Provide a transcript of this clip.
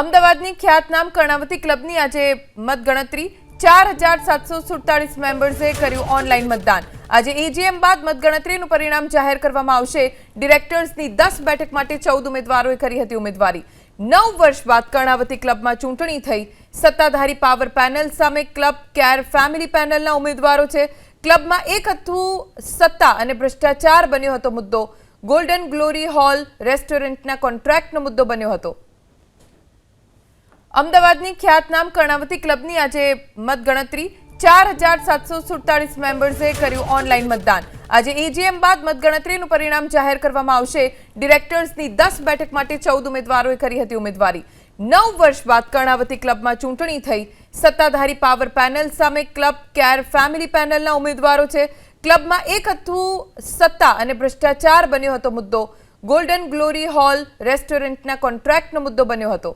અમદાવાદની ખ્યાતનામ કર્ણાવતી ક્લબની આજે મતગણતરી ચાર હજાર સાતસો સુડતાલીસ મેમ્બર્સે કર્યું ઓનલાઈન મતદાન. આજે એજીએમ બાદ મતગણતરીનું પરિણામ જાહેર કરવામાં આવશે. ડિરેક્ટર્સની દસ બેઠક માટે ચૌદ ઉમેદવારોએ કરી હતી ઉમેદવારી. નવ વર્ષ બાદ કર્ણાવતી ક્લબમાં ચૂંટણી થઈ. સત્તાધારી પાવર પેનલ સામે ક્લબ કેર ફેમિલી પેનલના ઉમેદવારો છે. ક્લબમાં એક હતું સત્તા અને ભ્રષ્ટાચાર બન્યો હતો મુદ્દો. ગોલ્ડન ગ્લોરી હોલ રેસ્ટોરન્ટના કોન્ટ્રાક્ટનો મુદ્દો બન્યો હતો. અમદાવાદની ખ્યાતનામ કર્ણાવતી ક્લબની આજે મતગણતરી ચાર હજાર સાતસો સુડતાલીસ મેમ્બર્સે કર્યું ઓનલાઈન મતદાન. આજે એજીએમ બાદ મતગણતરીનું પરિણામ જાહેર કરવામાં આવશે. ડિરેક્ટર્સની દસ બેઠક માટે ચૌદ ઉમેદવારોએ કરી હતી ઉમેદવારી. નવ વર્ષ બાદ કર્ણાવતી ક્લબમાં ચૂંટણી થઈ. સત્તાધારી પાવર પેનલ સામે ક્લબ કેર ફેમિલી પેનલના ઉમેદવારો છે. ક્લબમાં એક હતું સત્તા અને ભ્રષ્ટાચાર બન્યો હતો મુદ્દો. ગોલ્ડન ગ્લોરી હોલ રેસ્ટોરન્ટના કોન્ટ્રાક્ટનો મુદ્દો બન્યો હતો.